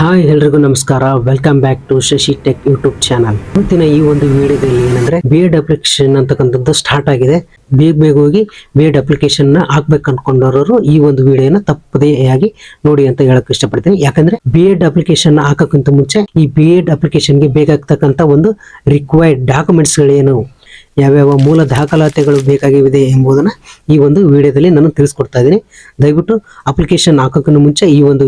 Hi ಎಲ್ರಿಗೂ ನಮಸ್ಕಾರ. Welcome back to Shashi tech YouTube channel ಇವತ್ತಿನ ಈ ಒಂದು ವಿಡಿಯೋದಲ್ಲಿ ಏನಂದ್ರೆ ಬಿ ಎಡ್ ಅಪ್ಲಿಕೇಶನ್ ಅಂತಕ್ಕಂಥದ್ದು ಸ್ಟಾರ್ಟ್ ಆಗಿದೆ. ಬೇಗ ಬೇಗ ಹೋಗಿ ಬಿ ಎಡ್ ಅಪ್ಲಿಕೇಶನ್ನ ಹಾಕ್ಬೇಕು ಅನ್ಕೊಂಡವರು ಈ ಒಂದು ವಿಡಿಯೋನ ತಪ್ಪದೆಯಾಗಿ ನೋಡಿ ಅಂತ ಹೇಳಕ್ ಇಷ್ಟಪಡ್ತೀನಿ. ಯಾಕಂದ್ರೆ ಬಿ ಎಡ್ ಅಪ್ಲಿಕೇಶನ್ ಹಾಕಕ್ಕಿಂತ ಮುಂಚೆ ಈ ಬಿ ಎಡ್ ಅಪ್ಲಿಕೇಶನ್ಗೆ ಬೇಕಾಗ್ತಕ್ಕಂಥ ಒಂದು ರಿಕ್ವೈರ್ಡ್ ಡಾಕ್ಯುಮೆಂಟ್ಸ್ ಗಳೇನು ಯಾವ್ಯಾವ ಮೂಲ ದಾಖಲಾತಿಗಳು ಬೇಕಾಗಿವೆ ಎಂಬುದನ್ನು ಈ ಒಂದು ವಿಡಿಯೋದಲ್ಲಿ ನಾನು ತಿಳಿಸ್ಕೊಡ್ತಾ ಇದ್ದೀನಿ. ದಯವಿಟ್ಟು ಅಪ್ಲಿಕೇಶನ್ ಹಾಕೋಕ್ಕೂ ಮುಂಚೆ ಈ ಒಂದು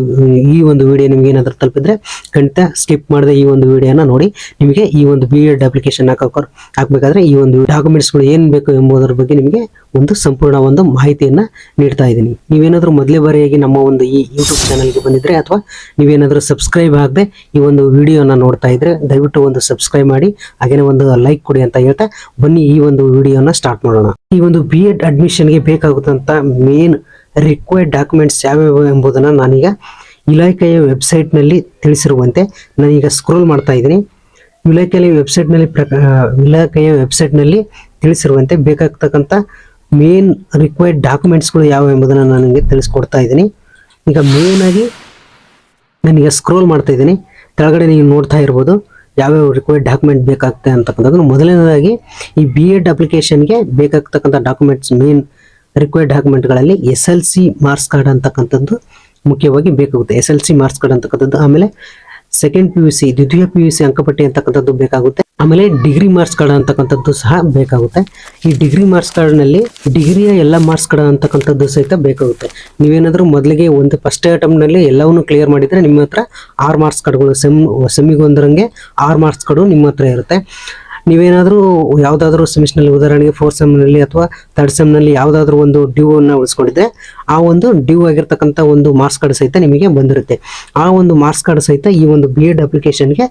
ಈ ಒಂದು ವಿಡಿಯೋ ನಿಮ್ಗೆ ಏನಾದರೂ ತಲುಪಿದ್ರೆ ಖಂಡಿತ ಸ್ಕಿಪ್ ಮಾಡದೆ ಈ ಒಂದು ವಿಡಿಯೋನ ನೋಡಿ. ನಿಮಗೆ ಈ ಒಂದು ಬಿ ಎಡ್ ಅಪ್ಲಿಕೇಶನ್ ಹಾಕೋಕೆ ಹಾಕಬೇಕಾದ್ರೆ ಈ ಒಂದು ಡಾಕ್ಯುಮೆಂಟ್ಸ್ಗಳು ಏನು ಬೇಕು ಎಂಬುದರ ಬಗ್ಗೆ ನಿಮಗೆ ಒಂದು ಸಂಪೂರ್ಣ ಒಂದು ಮಾಹಿತಿಯನ್ನು ನೀಡ್ತಾ ಇದ್ದೀನಿ. ನೀವೇನಾದರೂ ಮೊದಲೇ ಬಾರಿಯಾಗಿ ನಮ್ಮ ಒಂದು ಈ ಯೂಟ್ಯೂಬ್ ಚಾನಲ್ಗೆ ಬಂದಿದ್ರೆ ಅಥವಾ ನೀವೇನಾದರೂ ಸಬ್ಸ್ಕ್ರೈಬ್ ಆಗದೆ ಈ ಒಂದು ವಿಡಿಯೋನ ನೋಡ್ತಾ ಇದ್ರೆ ದಯವಿಟ್ಟು ಒಂದು ಸಬ್ಸ್ಕ್ರೈಬ್ ಮಾಡಿ ಹಾಗೆಯೇ ಒಂದು ಲೈಕ್ ಕೊಡಿ ಅಂತ ಹೇಳ್ತಾ ಬನ್ನಿ. ಈ ಒಂದು ವಿಡಿಯೋನ ಸ್ಟಾರ್ಟ್ ಮಾಡೋಣ. ಈ ಒಂದು ಬಿ ಎಡ್ ಅಡ್ಮಿಷನ್ಗೆ ಬೇಕಾಗುತ್ತಂತ ಮೇನ್ ರಿಕ್ವೈರ್ಡ್ ಡಾಕ್ಯುಮೆಂಟ್ಸ್ ಯಾವ್ಯಾವ ಎಂಬುದನ್ನು ನಾನೀಗ ಇಲಾಖೆಯ ವೆಬ್ಸೈಟ್ನಲ್ಲಿ ತಿಳಿಸಿರುವಂತೆ ನಾನೀಗ ಸ್ಕ್ರೋಲ್ ಮಾಡ್ತಾ ಇದ್ದೀನಿ. ಇಲಾಖೆಯ ವೆಬ್ಸೈಟ್ನಲ್ಲಿ ಪ್ರಕ ಇಲಾಖೆಯ ವೆಬ್ಸೈಟ್ನಲ್ಲಿ ತಿಳಿಸಿರುವಂತೆ ಬೇಕಾಗ್ತಕ್ಕಂಥ ಮೇನ್ ರಿಕ್ವೈರ್ಡ್ ಡಾಕ್ಯುಮೆಂಟ್ಸ್ಗಳು ಯಾವ ಎಂಬುದನ್ನು ನನಗೆ ತಿಳಿಸ್ಕೊಡ್ತಾ ಇದ್ದೀನಿ. ಈಗ ಮೇನ್ ನಾನೀಗ ಸ್ಕ್ರೋಲ್ ಮಾಡ್ತಾ ಇದ್ದೀನಿ. ಕೆಳಗಡೆ ನೀವು ನೋಡ್ತಾ ಇರ್ಬೋದು. ಯಾವ್ಯಾವ ರಿಕ್ವೈರ್ಡ್ ಡಾಕ್ಯುಮೆಂಟ್ ಬೇಕಾಗುತ್ತೆ ಅಂತಕ್ಕಂಥದ್ದು ಮೊದಲನೇದಾಗಿ ಈ ಬಿ ಎಡ್ ಅಪ್ಲಿಕೇಶನ್ಗೆ ಬೇಕಾಗ್ತಕ್ಕಂಥ documents main required ಡಾಕ್ಯುಮೆಂಟ್ಗಳಲ್ಲಿ S L C marks card ಅಂತಕ್ಕಂಥದ್ದು ಮುಖ್ಯವಾಗಿ ಬೇಕಾಗುತ್ತೆ. S L C marks card ಅಂತಕ್ಕಂಥದ್ದು. ಆಮೇಲೆ ಸೆಕೆಂಡ್ ಪಿ ಯು ಸಿ ದ್ವಿತೀಯ ಪಿ ಯು ಸಿ ಅಂಕಪಟ್ಟಿ ಅಂತಕ್ಕಂಥದ್ದು ಬೇಕಾಗುತ್ತೆ. ಆಮೇಲೆ ಡಿಗ್ರಿ ಮಾರ್ಕ್ಸ್ ಕಾರ್ಡ್ ಅಂತಕ್ಕಂಥದ್ದು ಸಹ ಬೇಕಾಗುತ್ತೆ. ಈ ಡಿಗ್ರಿ ಮಾರ್ಕ್ಸ್ ಕಾರ್ಡ್ನಲ್ಲಿ ಡಿಗ್ರಿಯ ಎಲ್ಲ ಮಾರ್ಕ್ಸ್ ಕಾರ್ಡ್ ಅಂತಕ್ಕಂಥದ್ದು ಸಹಿತ ಬೇಕಾಗುತ್ತೆ. ನೀವೇನಾದರೂ ಮೊದಲಿಗೆ ಒಂದು ಫಸ್ಟ್ ಅಟೆಂಪ್ಟ್ನಲ್ಲಿ ಎಲ್ಲವನ್ನೂ ಕ್ಲಿಯರ್ ಮಾಡಿದರೆ ನಿಮ್ಮ ಹತ್ರ ಆರು ಮಾರ್ಕ್ಸ್ ಕಾರ್ಡ್ಗಳು ಸೆಮ್ ಸೆಮ್ಮಿಗೊಂದರಂಗೆ ಆರು ಮಾರ್ಕ್ಸ್ ಕಾರ್ಡು ನಿಮ್ಮ ಹತ್ರ ಇರುತ್ತೆ. ನೀವೇನಾದರೂ ಯಾವುದಾದ್ರೂ ಸೆಮಿಸ್ಟರ್ನಲ್ಲಿ ಉದಾಹರಣೆಗೆ ಫೋರ್ತ್ ಸೆಮ್ನಲ್ಲಿ ಅಥವಾ ತರ್ಡ್ ಸೆಮ್ನಲ್ಲಿ ಯಾವುದಾದ್ರೂ ಒಂದು ಡ್ಯೂ ಅನ್ನು ಉಳಿಸ್ಕೊಂಡಿದ್ರೆ, ಆ ಒಂದು ಡ್ಯೂ ಆಗಿರ್ತಕ್ಕಂಥ ಒಂದು ಮಾರ್ಕ್ಸ್ ಕಾರ್ಡ್ ಸಹಿತ ನಿಮಗೆ ಬಂದಿರುತ್ತೆ. ಆ ಒಂದು ಮಾರ್ಕ್ಸ್ ಕಾರ್ಡ್ ಸಹಿತ ಈ ಒಂದು ಬಿ ಎಡ್ ಅಪ್ಲಿಕೇಶನ್ಗೆ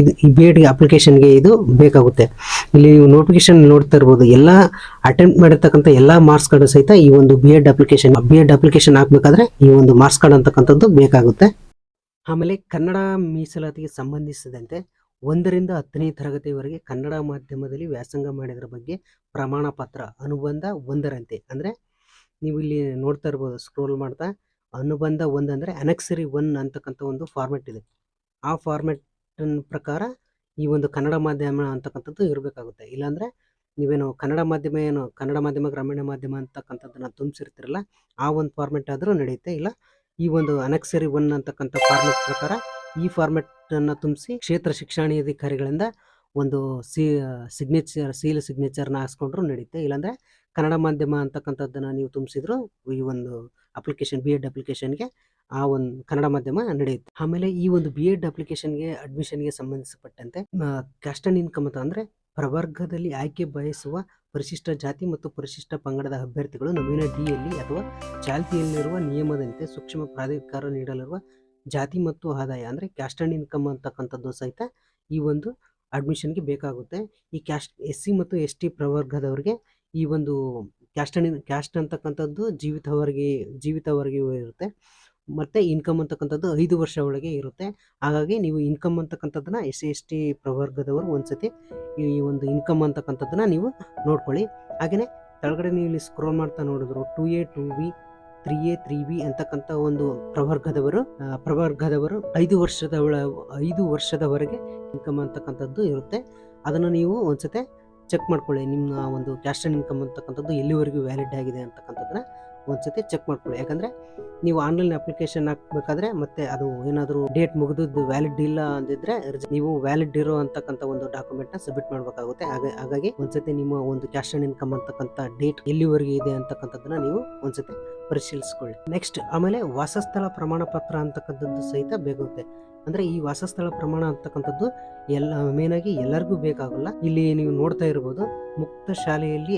ಇದು, ಈ ಬಿ ಎಡ್ ಅಪ್ಲಿಕೇಶನ್ಗೆ ಇದು ಬೇಕಾಗುತ್ತೆ. ಇಲ್ಲಿ ನೀವು ನೋಟಿಫಿಕೇಶನ್ ನೋಡ್ತಾ ಇರ್ಬೋದು, ಎಲ್ಲ ಅಟೆಂಪ್ಟ್ ಮಾಡಿರ್ತಕ್ಕಂಥ ಎಲ್ಲ ಮಾರ್ಕ್ಸ್ ಕಾರ್ಡ್ ಸಹಿತ ಈ ಒಂದು B Ed application B Ed application ಹಾಕ್ಬೇಕಾದ್ರೆ ಈ ಒಂದು ಮಾರ್ಕ್ಸ್ ಕಾರ್ಡ್ ಅಂತಕ್ಕಂಥದ್ದು ಬೇಕಾಗುತ್ತೆ. ಆಮೇಲೆ ಕನ್ನಡ ಮೀಸಲಾತಿಗೆ ಸಂಬಂಧಿಸಿದಂತೆ ಒಂದರಿಂದ ಹತ್ತನೇ ತರಗತಿವರೆಗೆ ಕನ್ನಡ ಮಾಧ್ಯಮದಲ್ಲಿ ವ್ಯಾಸಂಗ ಮಾಡಿದ್ರ ಬಗ್ಗೆ ಪ್ರಮಾಣ ಪತ್ರ ಅನುಬಂಧ ಒಂದರಂತೆ. ಅಂದರೆ ನೀವು ಇಲ್ಲಿ ನೋಡ್ತಾ ಇರ್ಬೋದು ಸ್ಕ್ರೋಲ್ ಮಾಡ್ತಾ, ಅನುಬಂಧ ಒಂದಂದರೆ ಅನೆಕ್ಸರಿ ಒನ್ ಅಂತಕ್ಕಂಥ ಒಂದು ಫಾರ್ಮೆಟ್ ಇದೆ. ಆ ಫಾರ್ಮೆಟ್ ಪ್ರಕಾರ ಈ ಒಂದು ಕನ್ನಡ ಮಾಧ್ಯಮ ಅಂತಕ್ಕಂಥದ್ದು ಇರಬೇಕಾಗುತ್ತೆ. ಇಲ್ಲಾಂದರೆ ನೀವೇನು ಕನ್ನಡ ಮಾಧ್ಯಮ ಏನು, ಕನ್ನಡ ಮಾಧ್ಯಮ, ಗ್ರಾಮೀಣ ಮಾಧ್ಯಮ ಅಂತಕ್ಕಂಥದ್ದನ್ನ ತುಂಬಿಸಿರ್ತೀರಲ್ಲ, ಆ ಒಂದು ಫಾರ್ಮೆಟ್ ಆದರೂ ನಡೆಯುತ್ತೆ. ಇಲ್ಲ, ಈ ಒಂದು ಅನೆಕ್ಸರಿ ಒನ್ ಅಂತಕ್ಕಂಥ ಫಾರ್ಮೆಟ್ ಪ್ರಕಾರ ಈ ಫಾರ್ಮೆಟ್ ಅನ್ನು ತುಂಬಿಸಿ ಕ್ಷೇತ್ರ ಶಿಕ್ಷಣಾಧಿಕಾರಿಗಳಿಂದ ಒಂದು ಸಿ ಸಿಗ್ನೇಚರ್ ಸೀಲ್ ಸಿಗ್ನೇಚರ್ನ ಹಾಕ್ಸ್ಕೊಂಡ್ರು ನಡೆಯುತ್ತೆ ಇಲ್ಲಾಂದರೆ ಕನ್ನಡ ಮಾಧ್ಯಮ ಅಂತಕ್ಕಂಥದ್ದನ್ನು ನೀವು ತುಂಬಿಸಿದ್ರು ಈ ಒಂದು ಅಪ್ಲಿಕೇಶನ್ ಬಿ ಎಡ್ ಅಪ್ಲಿಕೇಶನ್ಗೆ ಆ ಒಂದು ಕನ್ನಡ ಮಾಧ್ಯಮ ನಡೆಯುತ್ತೆ. ಆಮೇಲೆ ಈ ಒಂದು ಬಿ ಎಡ್ ಅಪ್ಲಿಕೇಶನ್ಗೆ ಅಡ್ಮಿಷನ್ಗೆ ಸಂಬಂಧಿಸಪಟ್ಟಂತೆ ಕ್ಯಾಸ್ಟ್ ಅಂಡ್ ಇನ್ಕಮ್ ಅಂತ ಅಂದರೆ ಪ್ರವರ್ಗದಲ್ಲಿ ಆಯ್ಕೆ ಬಯಸುವ ಪರಿಶಿಷ್ಟ ಜಾತಿ ಮತ್ತು ಪರಿಶಿಷ್ಟ ಪಂಗಡದ ಅಭ್ಯರ್ಥಿಗಳು ನವೀನ ಡಿಯಲ್ಲಿ ಅಥವಾ ಚಾಲ್ತಿಯಲ್ಲಿರುವ ನಿಯಮದಂತೆ ಸೂಕ್ಷ್ಮ ಪ್ರಾಧಿಕಾರ ನೀಡಲಿರುವ ಜಾತಿ ಮತ್ತು ಆದಾಯ ಅಂದರೆ ಕ್ಯಾಸ್ಟ್ ಆ್ಯಂಡ್ ಇನ್ಕಮ್ ಅಂತಕ್ಕಂಥದ್ದು ಸಹಿತ ಈ ಒಂದು ಅಡ್ಮಿಷನ್ಗೆ ಬೇಕಾಗುತ್ತೆ. ಈ ಕ್ಯಾಸ್ಟ್ ಎಸ್ ಸಿ ಮತ್ತು ಎಸ್ ಟಿ ಪ್ರವರ್ಗದವರಿಗೆ ಈ ಒಂದು ಕ್ಯಾಸ್ಟ್ ಆ್ಯಂಡ್ ಕ್ಯಾಸ್ಟ್ ಅಂತಕ್ಕಂಥದ್ದು ಜೀವಿತವರೆಗೆ ಜೀವಿತವರೆಗೆ ಇರುತ್ತೆ. ಮತ್ತು ಇನ್ಕಮ್ ಅಂತಕ್ಕಂಥದ್ದು ಐದು ವರ್ಷ ಒಳಗೆ ಇರುತ್ತೆ. ಹಾಗಾಗಿ ನೀವು ಇನ್ಕಮ್ ಅಂತಕ್ಕಂಥದ್ದನ್ನ ಎಸ್ ಸಿ ಎಸ್ ಟಿ ಪ್ರವರ್ಗದವರು ಒಂದ್ಸತಿ ಈ ಒಂದು ಇನ್ಕಮ್ ಅಂತಕ್ಕಂಥದ್ದನ್ನ ನೀವು ನೋಡ್ಕೊಳ್ಳಿ. ಹಾಗೆಯೇ ಕೆಳಗಡೆ ನೀವು ಇಲ್ಲಿ ಸ್ಕ್ರೋಲ್ ಮಾಡ್ತಾ ನೋಡಿದ್ರು two A two B three A three B ಅಂತಕ್ಕಂಥ ಒಂದು ಪ್ರವರ್ಗದವರು ಪ್ರವರ್ಗದವರು ಐದು ವರ್ಷದ ಐದು ವರ್ಷದವರೆಗೆ ಇನ್ಕಮ್ ಅಂತಕ್ಕಂಥದ್ದು ಇರುತ್ತೆ. ಅದನ್ನು ನೀವು ಒಂದ್ಸತೆ ಚೆಕ್ ಮಾಡ್ಕೊಳ್ಳಿ. ನಿಮ್ಮ ಒಂದು ಕ್ಯಾಶ್ ಇನ್ಕಮ್ ಅಂತಕ್ಕಂಥದ್ದು ಎಲ್ಲಿವರೆಗೂ ವ್ಯಾಲಿಡ್ ಆಗಿದೆ ಅಂತಕ್ಕಂಥದ್ದನ್ನ ಒಂದ್ಸತಿ ಚೆಕ್ ಮಾಡ್ಕೊಳ್ಳಿ. ಯಾಕಂದರೆ ನೀವು ಆನ್ಲೈನ್ ಅಪ್ಲಿಕೇಶನ್ ಹಾಕ್ಬೇಕಾದ್ರೆ ಮತ್ತೆ ಅದು ಏನಾದರೂ ಡೇಟ್ ಮುಗಿದದ್ದು ವ್ಯಾಲಿಡ್ ಇಲ್ಲ ಅಂದಿದ್ರೆ ನೀವು ವ್ಯಾಲಿಡ್ ಇರೋ ಅಂತಕ್ಕಂಥ ಒಂದು ಡಾಕ್ಯುಮೆಂಟ್ನ ಸಬ್ಮಿಟ್ ಮಾಡಬೇಕಾಗುತ್ತೆ. ಹಾಗೆ, ಹಾಗಾಗಿ ಒಂದ್ಸತಿ ನಿಮ್ಮ ಒಂದು ಕ್ಯಾಶ್ ಆನ್ ಇನ್ಕಮ್ ಅಂತಕ್ಕಂಥ ಡೇಟ್ ಎಲ್ಲಿವರೆಗೆ ಇದೆ ಅಂತಕ್ಕಂಥದ್ದನ್ನ ನೀವು ಒಂದ್ಸತಿ ಪರಿಶೀಲಿಸ್ಕೊಳ್ಳಿ. ನೆಕ್ಸ್ಟ್ ಆಮೇಲೆ ವಾಸಸ್ಥಳ ಪ್ರಮಾಣ ಪತ್ರ ಅಂತಕ್ಕಂಥದ್ದು ಸಹಿತ ಬೇಕಾಗುತ್ತೆ ಅಂದ್ರೆ ಈ ವಾಸಸ್ಥಳ ಪ್ರಮಾಣ ಅಂತಕ್ಕಂಥದ್ದು ಎಲ್ಲ ಮೇನ್ ಆಗಿ ಎಲ್ಲರಿಗೂ ಬೇಕಾಗಲ್ಲ. ಇಲ್ಲಿ ನೀವು ನೋಡ್ತಾ ಇರ್ಬೋದು, ಮುಕ್ತ ಶಾಲೆಯಲ್ಲಿ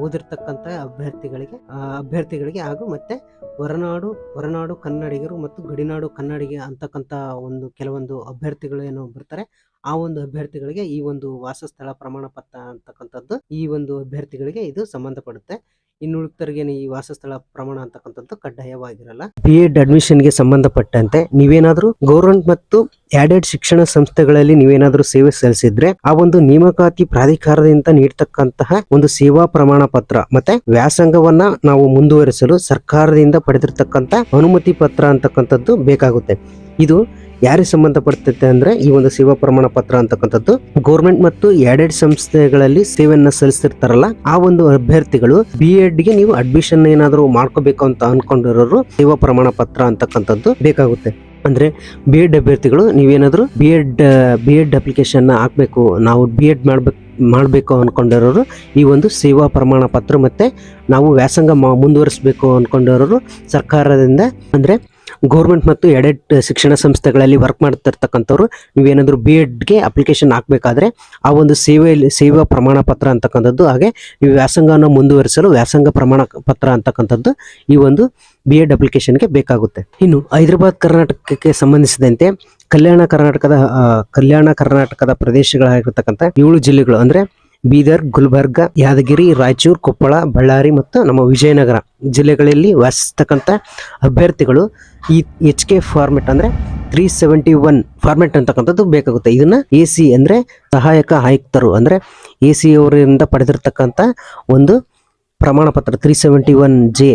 ಓದಿರ್ತಕ್ಕಂಥ ಅಭ್ಯರ್ಥಿಗಳಿಗೆ ಅಭ್ಯರ್ಥಿಗಳಿಗೆ ಹಾಗೂ ಮತ್ತೆ ಹೊರನಾಡು ಹೊರನಾಡು ಕನ್ನಡಿಗರು ಮತ್ತು ಗಡಿನಾಡು ಕನ್ನಡಿಗ ಅಂತಕ್ಕಂಥ ಒಂದು ಕೆಲವೊಂದು ಅಭ್ಯರ್ಥಿಗಳು ಏನು ಬರ್ತಾರೆ. ಆ ಒಂದು ಅಭ್ಯರ್ಥಿಗಳಿಗೆ ಈ ಒಂದು ವಾಸಸ್ಥಳ ಪ್ರಮಾಣ ಪತ್ರ ಅಂತಕ್ಕಂಥದ್ದು ಈ ಒಂದು ಅಭ್ಯರ್ಥಿಗಳಿಗೆ ಇದು ಸಂಬಂಧಪಡುತ್ತೆ. ಇನ್ನುಳಿತರಿಗೆ ಈ ವಾಸಸ್ಥಳ ಪ್ರಮಾಣ ಅಂತಕ್ಕಂಥದ್ದು ಕಡ್ಡಾಯವಾಗಿರಲ್ಲ. ಬಿ ಎಡ್ ಅಡ್ಮಿಷನ್ಗೆ ಸಂಬಂಧಪಟ್ಟಂತೆ ನೀವೇನಾದರೂ ಗೌರ್ಮೆಂಟ್ ಮತ್ತು ಆಡೆಡ್ ಶಿಕ್ಷಣ ಸಂಸ್ಥೆಗಳಲ್ಲಿ ನೀವೇನಾದರೂ ಸೇವೆ ಸಲ್ಲಿಸಿದ್ರೆ ಆ ಒಂದು ನೇಮಕಾತಿ ಪ್ರಾಧಿಕಾರದಿಂದ ನೀಡತಕ್ಕಂತಹ ಒಂದು ಸೇವಾ ಪ್ರಮಾಣ ಪತ್ರ ಮತ್ತೆ ವ್ಯಾಸಂಗವನ್ನ ನಾವು ಮುಂದುವರಿಸಲು ಸರ್ಕಾರದಿಂದ ಪಡೆದಿರ್ತಕ್ಕಂಥ ಅನುಮತಿ ಪತ್ರ ಅಂತಕ್ಕಂಥದ್ದು ಬೇಕಾಗುತ್ತೆ. ಇದು ಯಾರಿಗೆ ಸಂಬಂಧಪಡ್ತೈತೆ ಅಂದ್ರೆ ಈ ಒಂದು ಸೇವಾ ಪ್ರಮಾಣ ಪತ್ರ ಅಂತಕ್ಕಂಥದ್ದು ಗೌರ್ಮೆಂಟ್ ಮತ್ತು ಎಡೆಡ್ ಸಂಸ್ಥೆಗಳಲ್ಲಿ ಸೇವೆಯನ್ನ ಸಲ್ಲಿಸಿರ್ತಾರಲ್ಲ ಆ ಒಂದು ಅಭ್ಯರ್ಥಿಗಳು ಬಿ ಎಡ್ಗೆ ನೀವು ಅಡ್ಮಿಷನ್ ಏನಾದರೂ ಮಾಡ್ಕೋಬೇಕು ಅಂತ ಅನ್ಕೊಂಡಿರೋರು ಸೇವಾ ಪ್ರಮಾಣ ಪತ್ರ ಅಂತಕ್ಕಂಥದ್ದು ಬೇಕಾಗುತ್ತೆ. ಅಂದ್ರೆ ಬಿ ಎಡ್ ಅಭ್ಯರ್ಥಿಗಳು, ನೀವೇನಾದರೂ B Ed B Ed application ಹಾಕ್ಬೇಕು, ನಾವು ಬಿ ಎಡ್ ಮಾಡ್ಬೇಕು, ಮಾಡಬೇಕು ಅನ್ಕೊಂಡಿರೋರು ಈ ಒಂದು ಸೇವಾ ಪ್ರಮಾಣ ಪತ್ರ ಮತ್ತೆ ನಾವು ವ್ಯಾಸಂಗ ಮುಂದುವರಿಸಬೇಕು ಅನ್ಕೊಂಡಿರೋರು ಸರ್ಕಾರದಿಂದ. ಅಂದ್ರೆ ಗೌರ್ಮೆಂಟ್ ಮತ್ತು ಎಡೆಡ್ ಶಿಕ್ಷಣ ಸಂಸ್ಥೆಗಳಲ್ಲಿ ವರ್ಕ್ ಮಾಡ್ತಿರ್ತಕ್ಕಂಥವ್ರು, ನೀವೇನಾದರೂ ಬಿ ಎಡ್ಗೆ ಅಪ್ಲಿಕೇಶನ್ ಹಾಕಬೇಕಾದ್ರೆ ಆ ಒಂದು ಸೇವೆಯಲ್ಲಿ ಸೇವಾ ಪ್ರಮಾಣ ಪತ್ರ ಅಂತಕ್ಕಂಥದ್ದು, ಹಾಗೆ ನೀವು ವ್ಯಾಸಂಗವನ್ನು ಮುಂದುವರಿಸಲು ವ್ಯಾಸಂಗ ಪ್ರಮಾಣ ಪತ್ರ ಅಂತಕ್ಕಂಥದ್ದು ಈ ಒಂದು ಬಿ ಎಡ್ ಅಪ್ಲಿಕೇಶನ್ಗೆ ಬೇಕಾಗುತ್ತೆ. ಇನ್ನು ಹೈದರಾಬಾದ್ ಕರ್ನಾಟಕಕ್ಕೆ ಸಂಬಂಧಿಸಿದಂತೆ ಕಲ್ಯಾಣ ಕರ್ನಾಟಕದ ಕಲ್ಯಾಣ ಕರ್ನಾಟಕದ ಪ್ರದೇಶಗಳಾಗಿರ್ತಕ್ಕಂಥ ಏಳು ಜಿಲ್ಲೆಗಳು ಅಂದ್ರೆ ಬೀದರ್, ಗುಲ್ಬರ್ಗ, ಯಾದಗಿರಿ, ರಾಯಚೂರು, ಕೊಪ್ಪಳ, ಬಳ್ಳಾರಿ ಮತ್ತು ನಮ್ಮ ವಿಜಯನಗರ ಜಿಲ್ಲೆಗಳಲ್ಲಿ ವಾಸಿಸ್ತಕ್ಕಂಥ ಅಭ್ಯರ್ಥಿಗಳು ಈ ಎಚ್ ಕೆ ಫಾರ್ಮೆಟ್ ಅಂದರೆ ತ್ರೀ ಸೆವೆಂಟಿ ಒನ್ ಫಾರ್ಮೆಟ್ ಅಂತಕ್ಕಂಥದ್ದು ಬೇಕಾಗುತ್ತೆ. ಇದನ್ನ ಎ ಸಿ ಅಂದರೆ ಸಹಾಯಕ ಆಯುಕ್ತರು ಅಂದರೆ ಎ ಸಿ ಅವರಿಂದ ಪಡೆದಿರ್ತಕ್ಕಂಥ ಒಂದು ಪ್ರಮಾಣ ಪತ್ರ ತ್ರೀ ಸೆವೆಂಟಿ ಒನ್ ಜೆ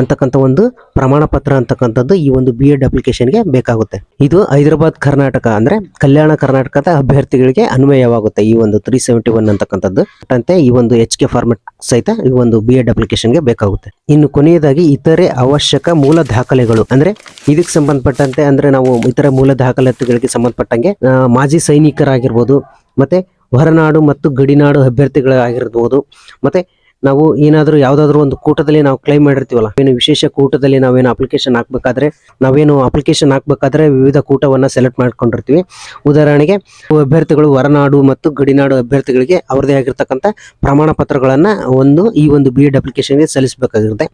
ಅಂತಕ್ಕಂಥ ಒಂದು ಪ್ರಮಾಣ ಪತ್ರ ಅಂತಕ್ಕಂಥದ್ದು ಈ ಒಂದು ಬಿ ಎಡ್ ಅಪ್ಲಿಕೇಶನ್ಗೆ ಬೇಕಾಗುತ್ತೆ. ಇದು ಹೈದರಾಬಾದ್ ಕರ್ನಾಟಕ ಅಂದ್ರೆ ಕಲ್ಯಾಣ ಕರ್ನಾಟಕದ ಅಭ್ಯರ್ಥಿಗಳಿಗೆ ಅನ್ವಯವಾಗುತ್ತೆ ಈ ಒಂದು ತ್ರೀ ಸೆವೆಂಟಿ ಒನ್ ಅಂತಕ್ಕಂಥದ್ದು. ಅಂತೆ ಈ ಒಂದು ಎಚ್ ಕೆ ಫಾರ್ಮೆಟ್ ಸಹಿತ ಈ ಒಂದು ಬಿ ಎಡ್ ಅಪ್ಲಿಕೇಶನ್ಗೆ ಬೇಕಾಗುತ್ತೆ. ಇನ್ನು ಕೊನೆಯದಾಗಿ ಇತರೆ ಅವಶ್ಯಕ ಮೂಲ ದಾಖಲೆಗಳು ಅಂದ್ರೆ ಇದಕ್ಕೆ ಸಂಬಂಧಪಟ್ಟಂತೆ ಅಂದ್ರೆ ನಾವು ಇತರ ಮೂಲ ದಾಖಲಾತಿಗಳಿಗೆ ಸಂಬಂಧಪಟ್ಟಂಗೆ ಮಾಜಿ ಸೈನಿಕರಾಗಿರ್ಬೋದು, ಮತ್ತೆ ಹೊರನಾಡು ಮತ್ತು ಗಡಿನಾಡು ಅಭ್ಯರ್ಥಿಗಳಾಗಿರ್ಬೋದು, ಮತ್ತೆ ನಾವು ಏನಾದರೂ ಯಾವುದಾದ್ರೂ ಒಂದು ಕೂಟದಲ್ಲಿ ನಾವು ಕ್ಲೈಮ್ ಮಾಡಿರ್ತೀವಲ್ಲ, ಏನು ವಿಶೇಷ ಕೂಟದಲ್ಲಿ ನಾವೇನು ಅಪ್ಲಿಕೇಶನ್ ಹಾಕ್ಬೇಕಾದ್ರೆ, ನಾವೇನು ಅಪ್ಲಿಕೇಶನ್ ಹಾಕ್ಬೇಕಾದ್ರೆ ವಿವಿಧ ಕೂಟವನ್ನ ಸೆಲೆಕ್ಟ್ ಮಾಡ್ಕೊಂಡಿರ್ತೀವಿ. ಉದಾಹರಣೆಗೆ, ಅಭ್ಯರ್ಥಿಗಳು ಹೊರನಾಡು ಮತ್ತು ಗಡಿನಾಡು ಅಭ್ಯರ್ಥಿಗಳಿಗೆ ಅವರದೇ ಆಗಿರ್ತಕ್ಕಂಥ ಪ್ರಮಾಣ ಪತ್ರಗಳನ್ನ ಒಂದು ಈ ಒಂದು ಬಿ ಎಡ್ ಅಪ್ಲಿಕೇಶನ್ಗೆ ಸಲ್ಲಿಸಬೇಕಾಗಿರುತ್ತೆ.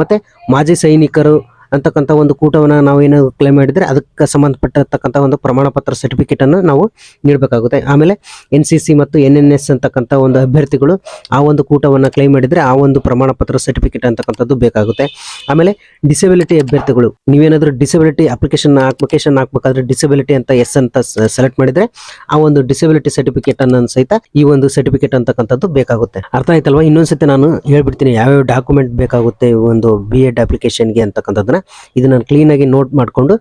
ಮತ್ತೆ ಮಾಜಿ ಸೈನಿಕರು ಅಂತಕ್ಕಂಥ ಒಂದು ಕೂಟವನ್ನ ನಾವೇನು ಕ್ಲೈಮ್ ಮಾಡಿದರೆ ಅದಕ್ಕೆ ಸಂಬಂಧಪಟ್ಟಿರ್ತಕ್ಕಂಥ ಒಂದು ಪ್ರಮಾಣ ಪತ್ರ ಸರ್ಟಿಫಿಕೇಟನ್ನು ನಾವು ನೀಡಬೇಕಾಗುತ್ತೆ. ಆಮೇಲೆ ಎನ್ ಸಿ ಸಿ ಮತ್ತು ಎನ್ ಎನ್ ಎಸ್ ಅಂತಕ್ಕಂಥ ಒಂದು ಅಭ್ಯರ್ಥಿಗಳು ಆ ಒಂದು ಕೂಟವನ್ನು ಕ್ಲೈಮ್ ಮಾಡಿದರೆ ಆ ಒಂದು ಪ್ರಮಾಣ ಪತ್ರ ಸರ್ಟಿಫಿಕೇಟ್ ಅಂತಕ್ಕಂಥದ್ದು ಬೇಕಾಗುತ್ತೆ. ಆಮೇಲೆ ಡಿಸೆಬಿಲಿಟಿ ಅಭ್ಯರ್ಥಿಗಳು, ನೀವೇನಾದರೂ ಡಿಸೆಬಿಲಿಟಿ ಅಪ್ಲಿಕೇಶನ್ ಅಪ್ಲಿಕೇಶನ್ ಹಾಕ್ಬೇಕಾದ್ರೆ ಡಿಸೆಬಿಲಿಟಿ ಅಂತ ಎಸ್ ಅಂತ ಸೆಲೆಕ್ಟ್ ಮಾಡಿದರೆ ಆ ಒಂದು ಡಿಸೆಬಿಲಿಟಿ ಸರ್ಟಿಫಿಕೇಟ್ ಅನ್ನು ಸಹಿತ ಈ ಒಂದು ಸರ್ಟಿಫಿಕೇಟ್ ಅಂತಕ್ಕಂಥದ್ದು ಬೇಕಾಗುತ್ತೆ. ಅರ್ಥ ಆಯ್ತಲ್ವಾ? ಇನ್ನೊಂದ್ಸತಿ ನಾನು ಹೇಳ್ಬಿಡ್ತೀನಿ, ಯಾವ್ಯಾವ ಡಾಕ್ಯುಮೆಂಟ್ ಬೇಕಾಗುತ್ತೆ ಈ ಒಂದು ಬಿ ಎಡ್ ಅಪ್ಲಿಕೇಶನ್ಗೆ ಅಂತಕ್ಕಂಥದ್ದನ್ನ. ಇದನ್ನ ಕ್ಲೀನ್ ಆಗಿ ನೋಟ್ ಮಾಡ್ಕೊಂಡು,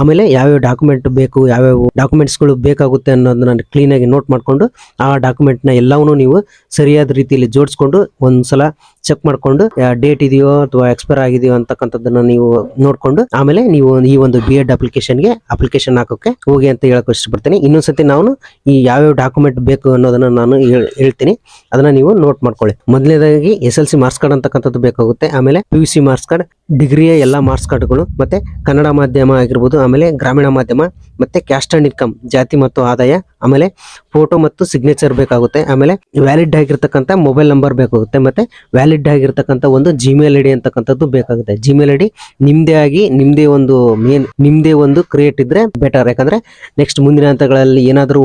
ಆಮೇಲೆ ಯಾವ್ಯಾವ ಡಾಕ್ಯುಮೆಂಟ್ ಬೇಕು, ಯಾವ್ಯಾವ ಡಾಕ್ಯುಮೆಂಟ್ಸ್ಗಳು ಬೇಕಾಗುತ್ತೆ ಅನ್ನೋದನ್ನ ಕ್ಲೀನ್ ಆಗಿ ನೋಟ್ ಮಾಡ್ಕೊಂಡು, ಆ ಡಾಕ್ಯುಮೆಂಟ್ನ ಎಲ್ಲವನ್ನೂ ನೀವು ಸರಿಯಾದ ರೀತಿಯಲ್ಲಿ ಜೋಡಿಸ್ಕೊಂಡು ಒಂದ್ಸಲ ಚೆಕ್ ಮಾಡ್ಕೊಂಡು ಡೇಟ್ ಇದೆಯೋ ಅಥವಾ ಎಕ್ಸ್ಪೈರ್ ಆಗಿದೆಯೋ ಅಂತಕ್ಕಂಥದ್ದನ್ನು ನೀವು ನೋಡ್ಕೊಂಡು, ಆಮೇಲೆ ನೀವು ಈ ಒಂದು ಬಿ ಎಡ್ ಅಪ್ಲಿಕೇಶನ್ಗೆ ಅಪ್ಲಿಕೇಶನ್ ಹಾಕೋಕ್ಕೆ ಹೋಗಿ ಅಂತ ಹೇಳಕ್ಕೆ ಇಷ್ಟಪಡ್ತೀನಿ. ಇನ್ನೊಂದ್ಸತಿ ನಾನು ಈ ಯಾವ್ಯಾವ ಡಾಕ್ಯುಮೆಂಟ್ ಬೇಕು ಅನ್ನೋದನ್ನ ನಾನು ಹೇಳ್ತೀನಿ. ಅದನ್ನ ನೀವು ನೋಟ್ ಮಾಡ್ಕೊಳ್ಳಿ. ಮೊದಲನೇದಾಗಿ S L C marks card ಅಂತಕ್ಕಂಥದ್ದು ಬೇಕಾಗುತ್ತೆ. ಆಮೇಲೆ P U C marks card ಡಿಗ್ರಿಯ ಎಲ್ಲ ಮಾರ್ಕ್ಸ್ ಕಾರ್ಡ್ಗಳು ಮತ್ತೆ ಕನ್ನಡ ಮಾಧ್ಯಮ ಆಗಿರ್ಬೋದು, ಆಮೇಲೆ ಗ್ರಾಮೀಣ ಮಾಧ್ಯಮ, ಮತ್ತೆ ಕ್ಯಾಸ್ಟ್ ಅಂಡ್ ಇನ್ಕಮ್ ಜಾತಿ ಮತ್ತು ಆದಾಯ ಆಮೇಲೆ ಫೋಟೋ ಮತ್ತು ಸಿಗ್ನೇಚರ್ ಬೇಕಾಗುತ್ತೆ. ಆಮೇಲೆ ವ್ಯಾಲಿಡ್ ಆಗಿರ್ತಕ್ಕಂಥ ಮೊಬೈಲ್ ನಂಬರ್ ಬೇಕಾಗುತ್ತೆ ಮತ್ತೆ ವ್ಯಾಲಿಡ್ ಆಗಿರ್ತಕ್ಕಂಥ ಒಂದು ಜಿಮೇಲ್ ಐ ಡಿ ಅಂತಕ್ಕಂಥದ್ದು ಬೇಕಾಗುತ್ತೆ. ಜಿಮೇಲ್ ಐ ಡಿ ನಿಮ್ದೇ ಆಗಿ ನಿಮ್ದೇ ಒಂದು ಮೇನ್ ನಿಮ್ದೇ ಒಂದು ಕ್ರಿಯೇಟ್ ಇದ್ರೆ ಬೆಟರ್ ಯಾಕಂದ್ರೆ ನೆಕ್ಸ್ಟ್ ಮುಂದಿನ ಹಂತಗಳಲ್ಲಿ ಏನಾದರೂ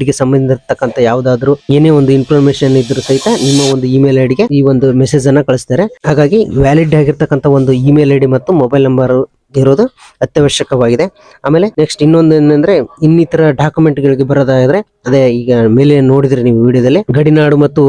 ಗೆ ಸಂಬಂಧಿರ್ತಕ್ಕಂಥ ಯಾವ್ದಾದ್ರು ಏನೇ ಒಂದು ಇನ್ಫಾರ್ಮೇಶನ್ ಇದ್ರೂ ಸಹಿತ ನಿಮ್ಮ ಒಂದು ಇಮೇಲ್ ಐಡಿಗೆ ಈ ಒಂದು ಮೆಸೇಜ್ ಅನ್ನ ಕಳಿಸ್ತಾರೆ. ಹಾಗಾಗಿ ವ್ಯಾಲಿಡ್ ಆಗಿರ್ತಕ್ಕಂಥ ಒಂದು ಇಮೇಲ್ ಐಡಿ ಮತ್ತು ಮೊಬೈಲ್ ನಂಬರ್ ಇರೋದು ಅತ್ಯವಶ್ಯಕವಾಗಿದೆ. ಆಮೇಲೆ ನೆಕ್ಸ್ಟ್ ಇನ್ನೊಂದು ಏನಂದ್ರೆ ಇನ್ನಿತರ ಡಾಕ್ಯುಮೆಂಟ್ಗಳಿಗೆ ಬರೋದಾದ್ರೆ ಅದೇ ಈಗ ಮೇಲೆ ನೋಡಿದ್ರೆ ನೀವು ವಿಡಿಯೋದಲ್ಲಿ ಗಡಿನಾಡು ಮತ್ತು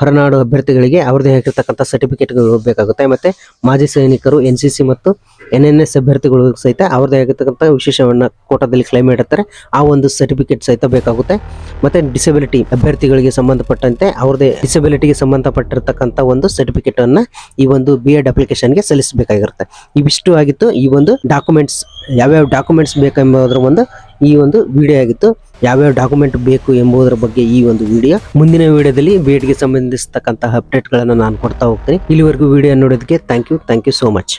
ಹೊರನಾಡು ಅಭ್ಯರ್ಥಿಗಳಿಗೆ ಅವ್ರದೇ ಆಗಿರ್ತಕ್ಕಂಥ ಸರ್ಟಿಫಿಕೇಟ್ಗಳು ಬೇಕಾಗುತ್ತೆ. ಮತ್ತೆ ಮಾಜಿ ಸೈನಿಕರು ಎನ್ ಮತ್ತು ಎನ್ ಎನ್ ಎಸ್ ಅಭ್ಯರ್ಥಿಗಳು ಸಹಿತ ಅವ್ರದ್ದೇ ಆಗಿರ್ತಕ್ಕಂಥ ವಿಶೇಷವನ್ನು ಕೋಟಾದಲ್ಲಿ ಕ್ಲೈಮ್ ಮಾಡಿರ್ತಾರೆ ಆ ಒಂದು ಸರ್ಟಿಫಿಕೇಟ್ ಸಹಿತ ಬೇಕಾಗುತ್ತೆ. ಮತ್ತೆ ಡಿಸೆಬಿಲಿಟಿ ಅಭ್ಯರ್ಥಿಗಳಿಗೆ ಸಂಬಂಧಪಟ್ಟಂತೆ ಅವ್ರದೇ ಡಿಸೆಬಿಲಿಟಿಗೆ ಸಂಬಂಧಪಟ್ಟಿರ್ತಕ್ಕಂಥ ಒಂದು ಸರ್ಟಿಫಿಕೇಟ್ ಅನ್ನ ಈ ಒಂದು ಬಿ ಎಡ್ ಅಪ್ಲಿಕೇಶನ್ಗೆ ಸಲ್ಲಿಸಬೇಕಾಗಿರುತ್ತೆ. ಇವಿಷ್ಟು ಆಗಿತ್ತು. ಈ ಒಂದು ಡಾಕ್ಯುಮೆಂಟ್ಸ್ ಯಾವ್ಯಾವ ಡಾಕ್ಯುಮೆಂಟ್ಸ್ ಬೇಕೆಂಬುದರ ಒಂದು ಈ ಒಂದು ವಿಡಿಯೋ ಆಗಿತ್ತು. ಯಾವ್ಯಾವ ಡಾಕ್ಯುಮೆಂಟ್ ಬೇಕು ಎಂಬುದರ ಬಗ್ಗೆ ಈ ಒಂದು ವಿಡಿಯೋ ಮುಂದಿನ ವಿಡಿಯೋದಲ್ಲಿ ಬಿ ಎಡ್ಗೆ ಸಂಬಂಧಿಸತಕ್ಕಂತಹ ಅಪ್ಡೇಟ್ಗಳನ್ನು ನಾನು ಕೊಡ್ತಾ ಹೋಗ್ತೀನಿ. ಇಲ್ಲಿವರೆಗೂ ವಿಡಿಯೋ ನೋಡೋದಕ್ಕೆ thank you thank you so much